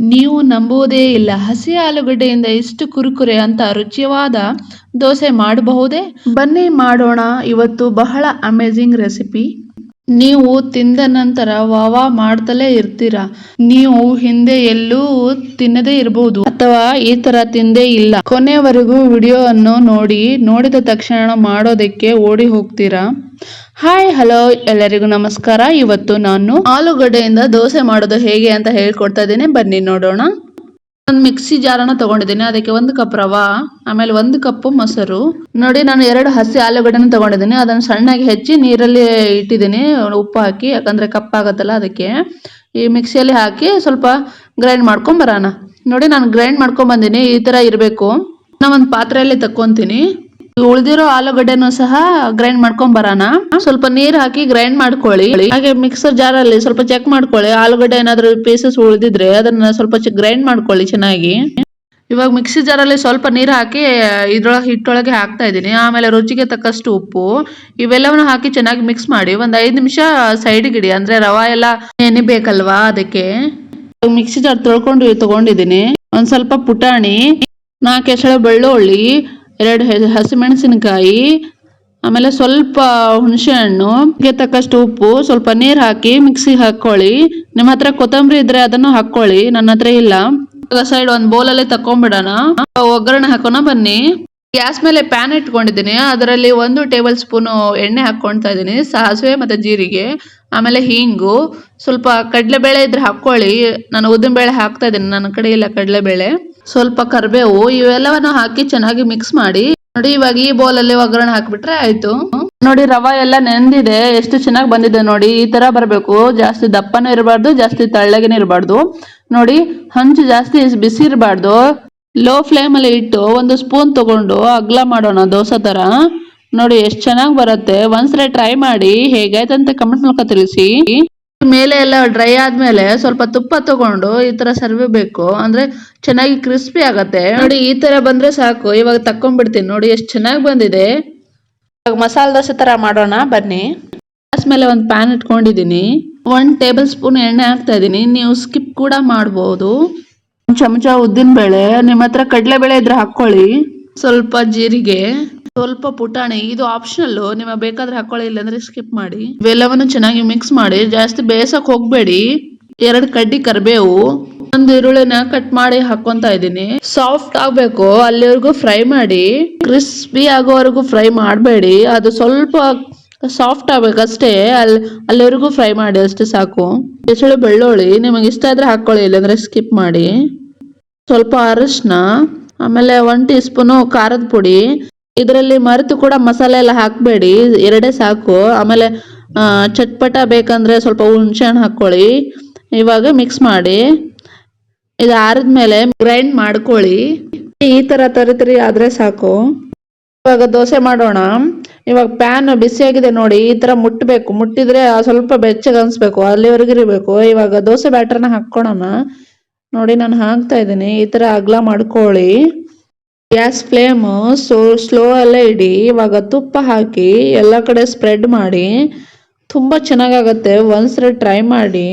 ನೀವು ನಂಬುವುದೇ ಇಲ್ಲ. ಹಸಿ ಆಲೂಗಡ್ಡೆಯಿಂದ ಇಷ್ಟು ಕುರುಕುರೆ ಅಂತ ರುಚಿಯಾದ ದೋಸೆ ಮಾಡಬಹುದೇ? ಬನ್ನಿ ಮಾಡೋಣ. ಇವತ್ತು ಬಹಳ ಅಮೇಜಿಂಗ್ ರೆಸಿಪಿ. ನೀವು ತಿಂದ ನಂತರ ವಾವಾ ಮಾಡ್ತಲೇ ಇರ್ತೀರಾ? ನೀವು ಹಿಂದೆ ಎಲ್ಲೂ ತಿನ್ನದೇ ಇರಬಹುದು ಅಥವಾ ಈ ತರ ತಿಂದೇ ಇಲ್ಲ. ಕೊನೆವರೆಗೂ ವಿಡಿಯೋ ಅನ್ನು ನೋಡಿ ನೋಡಿದ ತಕ್ಷಣ ಮಾಡೋದಕ್ಕೆ ಓಡಿ ಹೋಗ್ತೀರಾ? ಹಾಯ್ ಹಲೋ ಎಲ್ಲರಿಗೂ ನಮಸ್ಕಾರ. ಇವತ್ತು ನಾನು ಆಲೂಗಡ್ಡೆಯಿಂದ ದೋಸೆ ಮಾಡೋದು ಹೇಗೆ ಅಂತ ಹೇಳ್ಕೊಡ್ತಾ ಇದ್ದೀನಿ. ಬನ್ನಿ ನೋಡೋಣ. ಒಂದು ಮಿಕ್ಸಿ ಜಾರನ್ನ ತಗೊಂಡಿದ್ದೀನಿ. ಅದಕ್ಕೆ ಒಂದು ಕಪ್ ರವಾ, ಆಮೇಲೆ ಒಂದು ಕಪ್ ಮೊಸರು. ನೋಡಿ, ನಾನು ಎರಡು ಹಸಿ ಆಲೂಗಡ್ಡೆನ ತಗೊಂಡಿದ್ದೀನಿ. ಅದನ್ನು ಸಣ್ಣಗೆ ಹೆಚ್ಚಿ ನೀರಲ್ಲಿ ಇಟ್ಟಿದ್ದೀನಿ. ಉಪ್ಪು ಹಾಕಿ, ಯಾಕಂದ್ರೆ ಕಪ್ಪಾಗತ್ತಲ್ಲ ಅದಕ್ಕೆ. ಈ ಮಿಕ್ಸಿಯಲ್ಲಿ ಹಾಕಿ ಸ್ವಲ್ಪ ಗ್ರೈಂಡ್ ಮಾಡ್ಕೊಂಡ್ ಬರೋಣ. ನೋಡಿ, ನಾನು ಗ್ರೈಂಡ್ ಮಾಡ್ಕೊಂಡ್ ಬಂದಿನಿ. ಈ ಥರ ಇರಬೇಕು. ನಾನು ಒಂದು ಪಾತ್ರೆಯಲ್ಲಿ ತಕ್ಕೊಂತೀನಿ. ಉಳಿದಿರೋ ಆಲೂಗಡ್ಡೆನೂ ಸಹ ಗ್ರೈಂಡ್ ಮಾಡ್ಕೊಂಡ್ ಬರೋಣ ಸ್ವಲ್ಪ ನೀರ್ ಹಾಕಿ ಗ್ರೈಂಡ್ ಮಾಡ್ಕೊಳ್ಳಿ. ಹಾಗೆ ಮಿಕ್ಸರ್ ಜಾರ್ ಅಲ್ಲಿ ಸ್ವಲ್ಪ ಚೆಕ್ ಮಾಡ್ಕೊಳ್ಳಿ. ಆಲೂಗಡ್ಡೆ ಏನಾದ್ರು ಪೀಸಸ್ ಉಳಿದಿದ್ರೆ ಅದನ್ನ ಸ್ವಲ್ಪ ಗ್ರೈಂಡ್ ಮಾಡ್ಕೊಳ್ಳಿ ಚೆನ್ನಾಗಿ. ಇವಾಗ ಮಿಕ್ಸಿ ಜಾರಲ್ಲಿ ಸ್ವಲ್ಪ ನೀರು ಹಾಕಿ, ಇದ್ರೊಳಗೆ ಹಿಟ್ಟೊಳಗೆ ಹಾಕ್ತಾ ಇದ್ದೀನಿ. ಆಮೇಲೆ ರುಚಿಗೆ ತಕ್ಕಷ್ಟು ಉಪ್ಪು. ಇವೆಲ್ಲವನ್ನ ಹಾಕಿ ಚೆನ್ನಾಗಿ ಮಿಕ್ಸ್ ಮಾಡಿ. ಒಂದ್ ಐದ್ ನಿಮಿಷ ಸೈಡ್ಗೆ ಇಡಿ. ಅಂದ್ರೆ ರವಾ ಎಲ್ಲ ನೆನಿಬೇಕಲ್ವಾ ಅದಕ್ಕೆ. ಮಿಕ್ಸಿ ಜಾರ್ ತೊಳ್ಕೊಂಡು ತಗೊಂಡಿದ್ದೀನಿ. ಒಂದ್ ಸ್ವಲ್ಪ ಪುಟಾಣಿ, ನಾಲ್ಕು ಬೆಳ್ಳುಳ್ಳಿ ಎರಡು ಹಸಿಮೆಣಸಿನಕಾಯಿ, ಆಮೇಲೆ ಸ್ವಲ್ಪ ಹುಣಸೆ ಹಣ್ಣು ತಕ್ಕಷ್ಟು ಉಪ್ಪು, ಸ್ವಲ್ಪ ನೀರು ಹಾಕಿ ಮಿಕ್ಸಿಗೆ ಹಾಕ್ಕೊಳ್ಳಿ ನಿಮ್ಮ ಹತ್ರ ಕೊತ್ತಂಬರಿ ಇದ್ರೆ ಅದನ್ನು ಹಾಕ್ಕೊಳ್ಳಿ ನನ್ನ ಹತ್ರ ಇಲ್ಲ. ಸೈಡ್ ಒಂದು ಬೌಲಲ್ಲಿ ತಕೊಂಡ್ಬಿಡೋಣ ಒಗ್ಗರಣೆ ಹಾಕೋಣ ಬನ್ನಿ. ಗ್ಯಾಸ್ ಮೇಲೆ ಪ್ಯಾನ್ ಇಟ್ಕೊಂಡಿದ್ದೀನಿ. ಅದರಲ್ಲಿ ಒಂದು ಟೇಬಲ್ ಸ್ಪೂನ್ ಎಣ್ಣೆ ಹಾಕ್ಕೊಳ್ತಾ ಇದ್ದೀನಿ. ಸಾಸಿವೆ ಮತ್ತೆ ಜೀರಿಗೆ, ಆಮೇಲೆ ಹೀಂಗು. ಸ್ವಲ್ಪ ಕಡಲೆಬೇಳೆ ಇದ್ರೆ ಹಾಕ್ಕೊಳ್ಳಿ. ನಾನು ಉದ್ದಿನ ಬೇಳೆ ಹಾಕ್ತಾ ಇದ್ದೀನಿ. ನನ್ನ ಕಡೆ ಇಲ್ಲ ಕಡಲೆಬೇಳೆ. ಸ್ವಲ್ಪ ಕರಿಬೇವು ಇವೆಲ್ಲವನ್ನು ಹಾಕಿ ಚೆನ್ನಾಗಿ ಮಿಕ್ಸ್ ಮಾಡಿ. ನೋಡಿ, ಇವಾಗ ಈ ಬೌಲ್ ಅಲ್ಲಿ ಒಗ್ಗರಣೆ ಹಾಕ್ಬಿಟ್ರೆ ಆಯ್ತು. ನೋಡಿ, ರವೆ ಎಲ್ಲ ನೆಂದಿದೆ. ಎಷ್ಟು ಚೆನ್ನಾಗಿ ಬಂದಿದೆ ನೋಡಿ. ಈ ತರ ಬರಬೇಕು. ಜಾಸ್ತಿ ದಪ್ಪನೂ ಇರಬಾರ್ದು, ಜಾಸ್ತಿ ತಳ್ಳಗೇನೆ ಇರಬಾರ್ದು. ನೋಡಿ, ಹಂಚು ಜಾಸ್ತಿ ಬಿಸಿ ಇರಬಾರ್ದು. ಲೋ ಫ್ಲೇಮ್ ಅಲ್ಲಿ ಇಟ್ಟು ಒಂದು ಸ್ಪೂನ್ ತಗೊಂಡು ಅಗ್ಲ ಮಾಡೋಣ ದೋಸೆ ತರ. ನೋಡಿ, ಎಷ್ಟು ಚೆನ್ನಾಗಿ ಬರುತ್ತೆ. ಒಂದ್ಸಲ ಟ್ರೈ ಮಾಡಿ. ಹೇಗಾಯ್ತಂತ ಕಮೆಂಟ್ ಮೂಲಕ ತಿಳಿಸಿ. ಮೇಲೆ ಎಲ್ಲ ಡ್ರೈ ಆದ್ಮೇಲೆ ಸ್ವಲ್ಪ ತುಪ್ಪ ತಗೊಂಡು ಈ ತರ ಸರ್ವಿಬೇಕು ಅಂದ್ರೆ ಚೆನ್ನಾಗಿ ಕ್ರಿಸ್ಪಿ ಆಗತ್ತೆ. ನೋಡಿ ಈ ತರ ಬಂದ್ರೆ ಸಾಕು. ಇವಾಗ ತಕೊಂಡ್ಬಿಡ್ತೀನಿ ನೋಡಿ ಎಷ್ಟು ಚೆನ್ನಾಗಿ ಬಂದಿದೆ. ಇವಾಗ ಮಸಾಲೆ ದೋಸೆ ತರ ಮಾಡೋಣ. ಬನ್ನಿ. ಗ್ಯಾಸ್ ಮೇಲೆ ಒಂದು ಪ್ಯಾನ್ ಇಟ್ಕೊಂಡಿದ್ದೀನಿ ಒನ್ ಟೇಬಲ್ ಸ್ಪೂನ್ ಎಣ್ಣೆ ಹಾಕ್ತಾ ಇದೀನಿ. ನೀವು ಸ್ಕಿಪ್ ಕೂಡ ಮಾಡಬಹುದು ಒಂದ್ ಚಮಚ ಉದ್ದಿನ ಬೇಳೆ ನಿಮ್ಮ ಹತ್ರ ಕಡಲೆಬೇಳೆ ಇದ್ರೆ ಹಾಕೊಳ್ಳಿ. ಸ್ವಲ್ಪ ಜೀರಿಗೆ. ಸ್ವಲ್ಪ ಪುಟಾಣಿ, ಇದು ಆಪ್ಷನಲ್ ನಿಮಗೆ ಬೇಕಾದ್ರೆ ಹಾಕೊಳ್ಳಿ, ಇಲ್ಲಾಂದ್ರೆ ಸ್ಕಿಪ್ ಮಾಡಿ. ಇವೆಲ್ಲವನ್ನು ಚೆನ್ನಾಗಿ ಮಿಕ್ಸ್ ಮಾಡಿ, ಜಾಸ್ತಿ ಬೇಯಿಸಕ್ ಹೋಗ್ಬೇಡಿ. ಎರಡು ಕಡ್ಡಿ ಕರಿಬೇವು, ಒಂದು ಈರುಳ್ಳಿನ ಕಟ್ ಮಾಡಿ ಹಾಕೊಂತ ಇದೀನಿ ಸಾಫ್ಟ್ ಆಗ್ಬೇಕು, ಅಲ್ಲಿವರೆಗೂ ಫ್ರೈ ಮಾಡಿ. ಕ್ರಿಸ್ಪಿ ಆಗೋವರೆಗೂ ಫ್ರೈ ಮಾಡಬೇಡಿ. ಅದು ಸ್ವಲ್ಪ ಸಾಫ್ಟ್ ಆಗ್ಬೇಕಷ್ಟೇ ಅಲ್ಲಿ ಅಲ್ಲಿವರೆಗೂ ಫ್ರೈ ಮಾಡಿ, ಅಷ್ಟೇ ಸಾಕು. ಹೆಸಳು ಬೆಳ್ಳುಳ್ಳಿ, ನಿಮಗೆ ಇಷ್ಟ ಆದ್ರೆ ಹಾಕೊಳ್ಳಿ, ಇಲ್ಲಾಂದ್ರೆ ಸ್ಕಿಪ್ ಮಾಡಿ. ಸ್ವಲ್ಪ ಅರಿಶಿನ, ಆಮೇಲೆ ಒನ್ ಟೀ ಸ್ಪೂನು ಖಾರದ ಪುಡಿ. ಇದರಲ್ಲಿ ಮರೆತು ಕೂಡ ಮಸಾಲೆ ಎಲ್ಲ ಹಾಕಬೇಡಿ, ಎರಡೇ ಸಾಕು. ಆಮೇಲೆ ಚಟ್ಪಟ ಬೇಕಂದ್ರೆ ಸ್ವಲ್ಪ ಹುಣಸೆ ಹಣ್ಣು ಹಾಕ್ಕೊಳ್ಳಿ. ಇವಾಗ ಮಿಕ್ಸ್ ಮಾಡಿ. ಇದು ಆರಿದ್ಮೇಲೆ ಗ್ರೈಂಡ್ ಮಾಡ್ಕೊಳ್ಳಿ. ಈ ತರ ತರಿ ತರಿ ಆದ್ರೆ ಸಾಕು. ಇವಾಗ ದೋಸೆ ಮಾಡೋಣ. ಇವಾಗ ಪ್ಯಾನ್ ಬಿಸಿಯಾಗಿದೆ ನೋಡಿ, ಈ ತರ ಮುಟ್ಟಬೇಕು ಮುಟ್ಟಿದ್ರೆ ಸ್ವಲ್ಪ ಬೆಚ್ಚಗೆ ಅಲ್ಲಿವರೆಗೂ ಇರಬೇಕು. ಇವಾಗ ದೋಸೆ ಬ್ಯಾಟರ್ನ ಹಾಕ್ಕೊಳೋಣ. ನೋಡಿ, ನಾನು ಹಾಕ್ತಾ ಇದ್ದೀನಿ. ಈ ತರ ಅಗ್ಲ ಮಾಡ್ಕೊಳ್ಳಿ. ಗ್ಯಾಸ್ ಫ್ಲೇಮ್ ಸೋ, ಸ್ಲೋ ಅಲ್ಲೇ ಇಡಿ. ಇವಾಗ ತುಪ್ಪ ಹಾಕಿ ಎಲ್ಲ ಕಡೆ ಸ್ಪ್ರೆಡ್ ಮಾಡಿ. ತುಂಬ ಚೆನ್ನಾಗಾಗತ್ತೆ. ಒಂದ್ಸರಿ ಟ್ರೈ ಮಾಡಿ.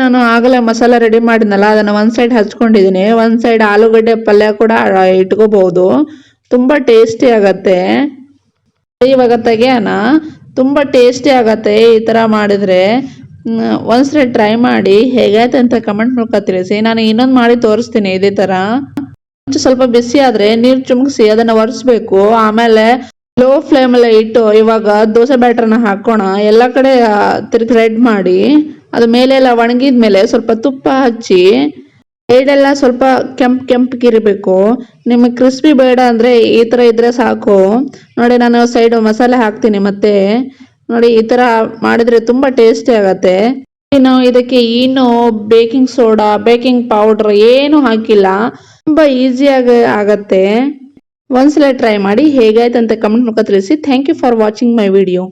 ನಾನು ಆಗಲೇ ಮಸಾಲ ರೆಡಿ ಮಾಡಿದ್ನಲ್ಲ, ಅದನ್ನು ಒಂದ್ ಸೈಡ್ ಹಚ್ಕೊಂಡಿದ್ದೀನಿ ಒಂದ್ ಸೈಡ್ ಆಲೂಗಡ್ಡೆ ಪಲ್ಯ ಕೂಡ ಇಟ್ಕೋಬಹುದು ತುಂಬಾ ಟೇಸ್ಟಿ ಆಗತ್ತೆ. ಇವಾಗ ತೆಗೆಯೋಣ. ತುಂಬಾ ಟೇಸ್ಟಿ ಆಗತ್ತೆ ಈ ತರ ಮಾಡಿದ್ರೆ. ಒಂದು ಒಂದ್ಸರಿ ಟ್ರೈ ಮಾಡಿ. ಹೇಗಾಯ್ತು ಅಂತ ಕಮೆಂಟ್ ಮೂಲಕ ತಿಳಿಸಿ. ನಾನು ಇನ್ನೊಂದು ಮಾಡಿ ತೋರಿಸ್ತೀನಿ ಇದೇ ಒಂಚೂರು ಸ್ವಲ್ಪ ಬಿಸಿ ಆದ್ರೆ ನೀರ್ ಚುಮ್ಕಿಸಿ ಅದನ್ನ ಒರೆಸ್ಬೇಕು. ಆಮೇಲೆ ಲೋ ಫ್ಲೇಮ್ ಅಲ್ಲೇ ಇಟ್ಟು ಇವಾಗ ದೋಸೆ ಬ್ಯಾಟರ್ನ ಹಾಕೋಣ. ಎಲ್ಲ ಕಡೆ ತಿರ್ಗಿ ರೆಡ್ ಮಾಡಿ ಅದು ಒಣಗಿದ ಒಣಗಿದ್ಮೇಲೆ ಸ್ವಲ್ಪ ತುಪ್ಪ ಹಚ್ಚಿ ಸೈಡೆಲ್ಲ ಸ್ವಲ್ಪ ಕೆಂಪ್ ಕೆಂಪಗಿರ್ಬೇಕು ನಿಮಗೆ ಕ್ರಿಸ್ಪಿ ಬೇಡ ಅಂದ್ರೆ ಈ ತರ ಇದ್ರೆ ಸಾಕು. ನೋಡಿ ನಾನು ಸೈಡ್ ಮಸಾಲೆ ಹಾಕ್ತೀನಿ ಮತ್ತೆ. ನೋಡಿ ಈ ತರ ಮಾಡಿದ್ರೆ ತುಂಬಾ ಟೇಸ್ಟಿ ಆಗತ್ತೆ. ಇನ್ನು ಇದಕ್ಕೆ ಏನು ಬೇಕಿಂಗ್ ಸೋಡಾ ಬೇಕಿಂಗ್ ಪೌಡರ್ ಏನು ಹಾಕಿಲ್ಲ. ತುಂಬಾ ಈಸಿಯಾಗಿ ಆಗತ್ತೆ. ಒಂದ್ಸಲ ಟ್ರೈ ಮಾಡಿ ಹೇಗಾಯ್ತು ಅಂತ ಕಮೆಂಟ್ ಮೂಲಕ ತಿಳಿಸಿ. Thank you for watching my video